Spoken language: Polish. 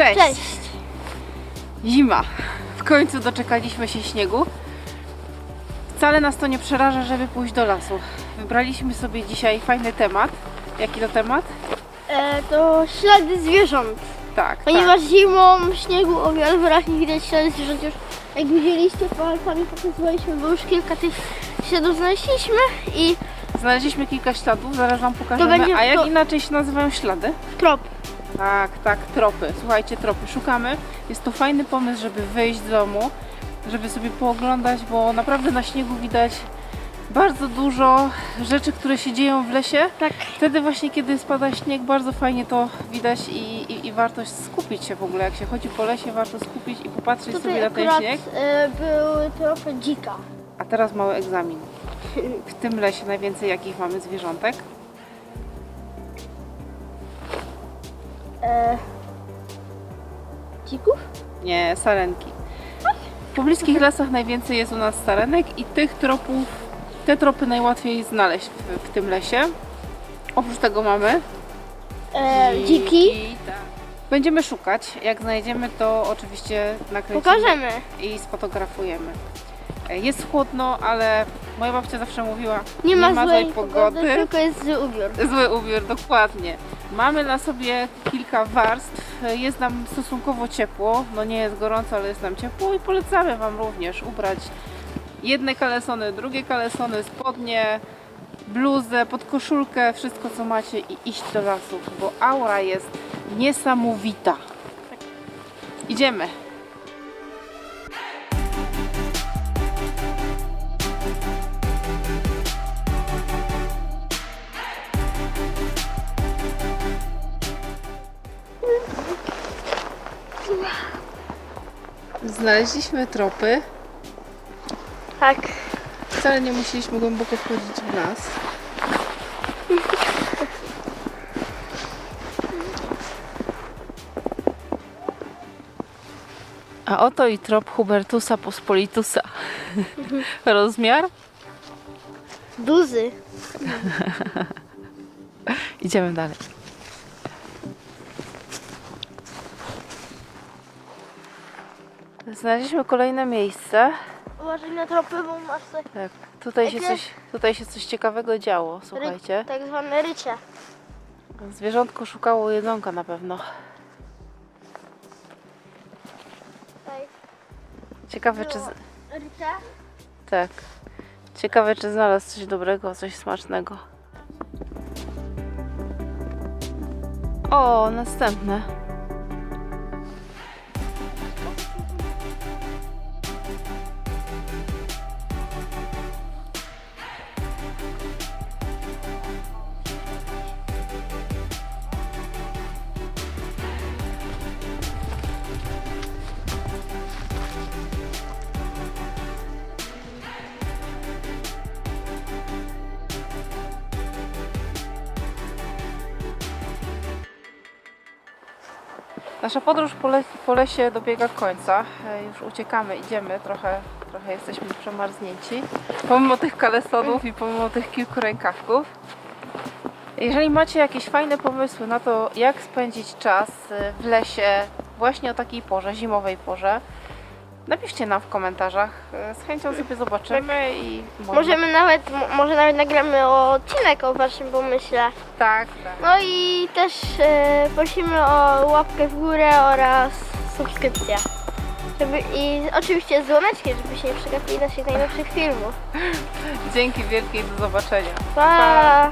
Cześć. Cześć. Zima. W końcu doczekaliśmy się śniegu. Wcale nas to nie przeraża, żeby pójść do lasu. Wybraliśmy sobie dzisiaj fajny temat. Jaki to temat? E, to ślady zwierząt. Tak, Ponieważ zimą śniegu o wiele wyraźnie widać ślady zwierząt już. Jak widzieliście, palcami pokazywaliśmy, bo już kilka tych śladów znaleźliśmy i tak. Znaleźliśmy kilka śladów, zaraz Wam pokażemy. będzie- A jak to- inaczej się nazywają ślady? trop. Tak, tak, tropy. Słuchajcie, tropy. Szukamy. Jest to fajny pomysł, żeby wyjść z domu, żeby sobie pooglądać, bo naprawdę na śniegu widać bardzo dużo rzeczy, które się dzieją w lesie. Tak. Wtedy właśnie, kiedy spada śnieg, bardzo fajnie to widać i, i, i warto skupić się w ogóle. Jak się chodzi po lesie, warto skupić i popatrzeć sobie Tutaj na ten śnieg. e, był trop dzika. A teraz mały egzamin. W tym lesie najwięcej jakich mamy zwierzątek? E, dzików? Nie, sarenki. W pobliskich lasach najwięcej jest u nas sarenek i tych tropów, te tropy najłatwiej znaleźć w, w tym lesie. Oprócz tego mamy E, dziki. tak. Będziemy szukać. Jak znajdziemy, to oczywiście nakręcimy Pokażemy. i sfotografujemy. E, Jest chłodno, ale moja babcia zawsze mówiła, Nie, ma, złej pogody. tylko jest zły ubiór. Zły ubiór, dokładnie. Mamy na sobie kilka warstw. Jest nam stosunkowo ciepło. No nie jest gorąco, ale jest nam ciepło i polecamy Wam również ubrać jedne kalesony, drugie kalesony, spodnie, bluzę, podkoszulkę, wszystko co macie i iść do lasów, bo aura jest niesamowita. Idziemy. Znaleźliśmy tropy. Tak. Wcale nie musieliśmy głęboko wchodzić w las. A oto i trop Hubertusa pospolitusa. Rozmiar? Duzy. Idziemy dalej. Znaleźliśmy kolejne miejsce. Uważaj na tropy, bo masz Tak, tutaj się Jakie? coś, tutaj się coś ciekawego działo, słuchajcie. tak zwane rycie. Zwierzątko szukało jedzonka na pewno. Tutaj Ciekawe czy... z- rycie. Tak. Ciekawe czy znalazł coś dobrego, coś smacznego. O, następne. Nasza podróż po, le po lesie dobiega końca. E, Już uciekamy, idziemy, trochę, trochę jesteśmy przemarznięci. Pomimo tych kalesonów i pomimo tych kilku rękawków. Jeżeli macie jakieś fajne pomysły na to, jak spędzić czas e, w lesie właśnie o takiej porze, zimowej porze, napiszcie nam w komentarzach. E, Z chęcią sobie zobaczymy i może- Możemy nawet, m- może nawet nagramy odcinek o waszym pomyśle. Tak, tak. No i też e, prosimy o łapkę w górę oraz subskrypcję. Żeby, I oczywiście dzwoneczki, żebyście nie przegapili naszych najnowszych filmów. Dzięki wielkiej, do zobaczenia. Pa!